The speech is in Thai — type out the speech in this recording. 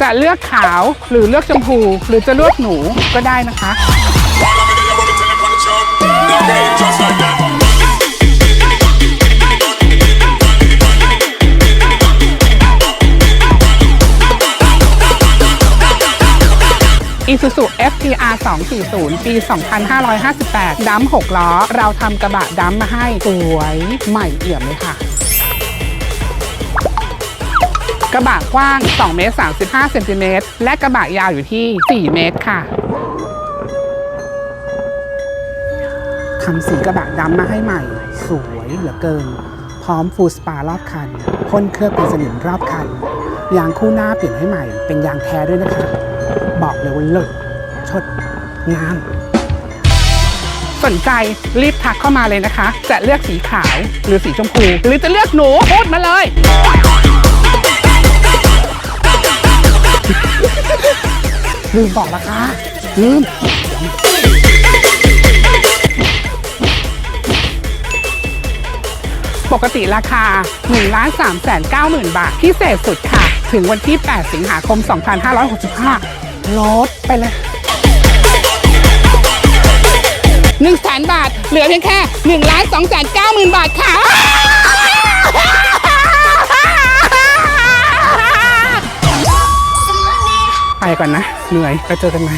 จะเลือกขาวหรือเลือกชมพู หรือจะเลือกหนูก็ได้นะคะ Isuzu FTR 240 ปี 2558 ดัม6ล้อ เราทำกระบะดัมมาให้สวยใหม่เอี่ยมเลยค่ะกระบะกว้าง 2 เมตร 35 เซนติเมตร และกระบะยาวอยู่ที่ 4 เมตรค่ะ ทำสีกระบะดำมาให้ใหม่ สวยเหลือเกิน พร้อมฟูลสปารอบคันพ่นเคลือบเป็นสนิมรอบคัน ยางคู่หน้าเปลี่ยนให้ใหม่ เป็นยางแท้ด้วยนะคะ บอกเลยว่าเลิศชดงาม สนใจรีบทักเข้ามาเลยนะคะ จะเลือกสีขาวหรือสีชมพู หรือจะเลือกหนูพูดมาเลยลืมบอกราคาลืมปกติราคา 1 3 9 0 0 0 0 บาท พิเศษสุดค่ะ ถึงวันที่ 8 สิงหาคม 2565 ลดไปเลยหนึ่งแสนบาท เหลือเพียงแค่หนึ่งล้านสองแสนเก้าหมื่นบาทค่ะ ไปก่อนนะ เหนื่อยไปเจอกันใหม่